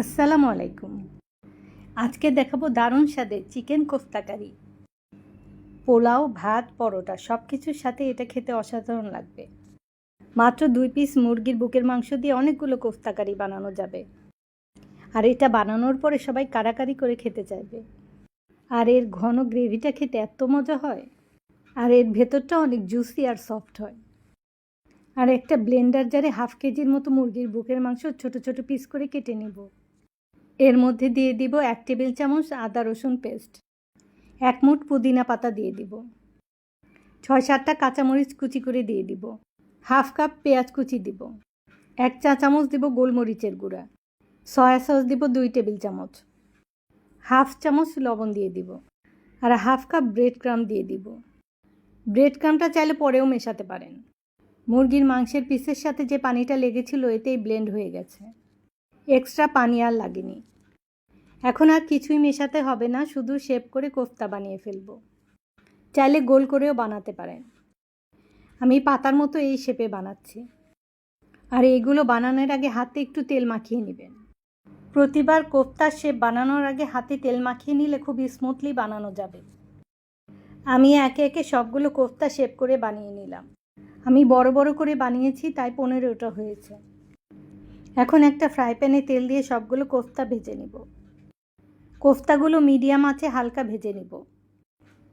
আসসালামু আলাইকুম। আজকে দেখাবো দারুণ স্বাদের চিকেন কোফতা কারি। পোলাও, ভাত, পরোটা সব কিছুর সাথে এটা খেতে অসাধারণ লাগবে। মাত্র দুই পিস মুরগির বুকের মাংস দিয়ে অনেকগুলো কোফতা কারি বানানো যাবে। আর এটা বানানোর পরে সবাই কারাকারি করে খেতে চাইবে। আর এর ঘন গ্রেভিটা খেতে এত মজা হয়। আর এর ভেতরটা অনেক জুসি আর সফট হয়। আর একটা ব্লেন্ডার জারে হাফ কেজির মতো মুরগির বুকের মাংস ছোট ছোট পিস করে কেটে নেব। এর মধ্যে দিয়ে দিব এক টেবিল চামচ আদা রসুন পেস্ট, এক মুঠ পুদিনা পাতা দিয়ে দিব, ছয় সাতটা কাঁচামরিচ কুচি করে দিয়ে দিব, হাফ কাপ পেঁয়াজ কুচি দিব, এক চা চামচ দিব গোলমরিচের গুঁড়া, সয়া সস দিব দুই টেবিল চামচ, হাফ চামচ লবণ দিয়ে দিব আর হাফ কাপ ব্রেড ক্রাম দিয়ে দিব। ব্রেড ক্রামটা চাইলে পরেও মেশাতে পারেন। মুরগির মাংসের পিসের সাথে যে পানিটা লেগেছিল এতেই ব্লেন্ড হয়ে গেছে। এক্সট্রা পানি আর লাগেনি। এখন আর কিছুই মেশাতে হবে না, শুধু শেপ করে কোফতা বানিয়ে ফেলব। চাইলে গোল করেও বানাতে পারেন। আমি পাতার মতো এই শেপে বানাচ্ছি। আর এইগুলো বানানোর আগে হাতে একটু তেল মাখিয়ে নেবেন। প্রতিবার কোফতার শেপ বানানোর আগে হাতে তেল মাখিয়ে নিলে খুব স্মুথলি বানানো যাবে। আমি একে একে সবগুলো কোফতা শেপ করে বানিয়ে নিলাম। আমি বড় বড় করে বানিয়েছি, তাই পনেরোটা হয়েছে। এখন একটা ফ্রাই প্যানে তেল দিয়ে সবগুলো কোফতা ভেজে নিব। কোফতাগুলো মিডিয়াম আছে, হালকা ভেজে নিব।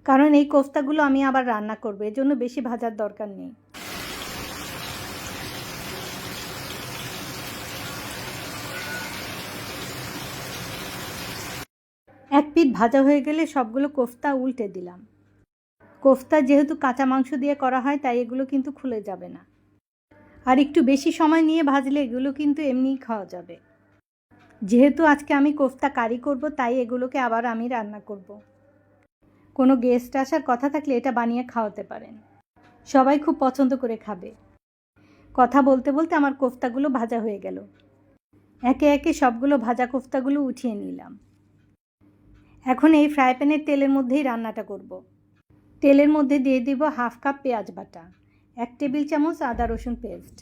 কারণ এই কোফতাগুলো আমি আবার রান্না করব এর জন্য বেশি ভাজার দরকার নেই। এক পিঠ ভাজা হয়ে গেলে সবগুলো কোফতা উল্টে দিলাম। কোফতা যেহেতু কাঁচা মাংস দিয়ে করা হয়, তাই এগুলো কিন্তু খুলে যাবে না। আর একটু বেশি সময় নিয়ে ভাজলে এগুলো কিন্তু এমনিই খাওয়া যাবে। যেহেতু আজকে আমি কোফতা কারি করব, তাই এগুলোকে আবার আমি রান্না করব। কোনো গেস্ট আসার কথা থাকলে এটা বানিয়ে খাওয়াতে পারেন। সবাই খুব পছন্দ করে খাবে। কথা বলতে বলতে আমার কোফতাগুলো ভাজা হয়ে গেল। একে একে সবগুলো ভাজা কোফতাগুলো উঠিয়ে নিলাম। এখন এই ফ্রাই প্যানের তেলের মধ্যেই রান্নাটা করব। তেলের মধ্যে দিয়ে দিব হাফ কাপ পেঁয়াজ বাটা, এক টেবিল চামচ আদা রসুন পেস্ট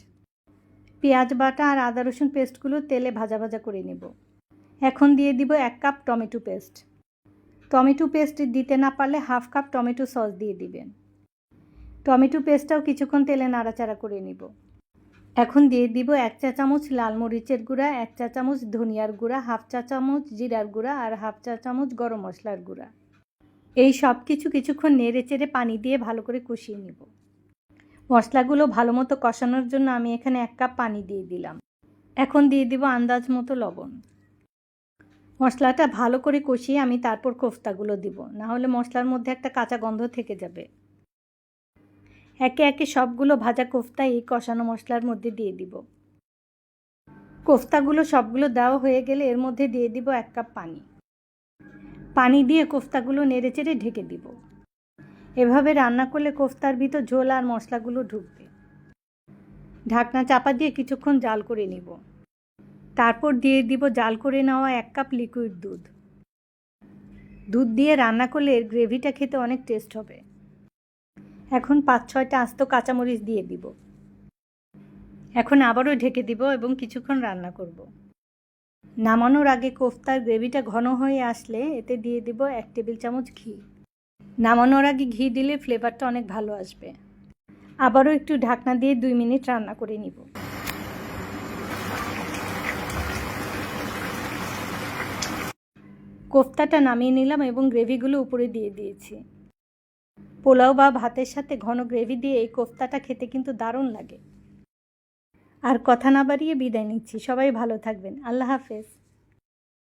পেঁয়াজ বাটা আর আদা রসুন পেস্টগুলো তেলে ভাজা ভাজা করে নেব। এখন দিয়ে দিব এক cup tomato paste. Tomato paste দিতে না পারলে হাফ কাপ টমেটো সস দিয়ে দিবেন। টমেটো পেস্টটাও কিছুক্ষণ তেলে নাড়াচাড়া করে নিব। এখন দিয়ে দিব এক চা চামচ লাল মরিচের গুঁড়া, এক চা চামচ ধনিয়ার গুঁড়া, হাফ চা চামচ জিরার গুঁড়া আর হাফ চা চামচ গরম মশলার গুঁড়া। এই সব কিছু কিছুক্ষণ নেড়ে চেড়ে পানি দিয়ে ভালো করে কষিয়ে নিব। মশলাগুলো ভালো মতো কষানোর জন্য আমি এখানে এক কাপ পানি দিয়ে দিলাম। এখন দিয়ে দিব আন্দাজ মতো লবণ। মশলাটা ভালো করে কষিয়ে আমি তারপর কোফতাগুলো দিব, না হলে মশলার মধ্যে একটা কাঁচা গন্ধ থেকে যাবে। একে একে সবগুলো ভাজা কোফতা এই কষানো মশলার মধ্যে দিয়ে দিব। কোফতাগুলো সবগুলো দেওয়া হয়ে গেলে এর মধ্যে দিয়ে দিব এক কাপ পানি। পানি দিয়ে কোফতাগুলো নেড়ে চেড়ে ঢেকে দিব। এভাবে রান্না করলে কোফতার ভিতর ঝোল আর মশলাগুলো ঢুকবে। ঢাকনা চাপা দিয়ে কিছুক্ষণ জাল করে নিব। তারপর দিয়ে দিব জাল করে নেওয়া এক কাপ লিকুইড দুধ। দুধ দিয়ে রান্না করলে এর গ্রেভিটা খেতে অনেক টেস্ট হবে। এখন পাঁচ ছয়টা আস্ত কাঁচামরিচ দিয়ে দিব। এখন আবারও ঢেকে দিব এবং কিছুক্ষণ রান্না করব। নামানোর আগে কোফতার গ্রেভিটা ঘন হয়ে আসলে এতে দিয়ে দিব এক টেবিল চামচ ঘি। নামানোর আগে ঘি দিলে ফ্লেভারটা অনেক ভালো আসবে। আবারও একটু ঢাকনা দিয়ে দুই মিনিট রান্না করে নিব। কোফতাটা নামিয়ে নিলাম এবং গ্রেভিগুলো উপরে দিয়ে দিয়েছি। পোলাও বা ভাতের সাথে ঘন গ্রেভি দিয়ে এই কোফতাটা খেতে কিন্তু দারুণ লাগে। আর কথা না বাড়িয়ে বিদায় নিচ্ছি। সবাই ভালো থাকবেন। আল্লাহ হাফেজ।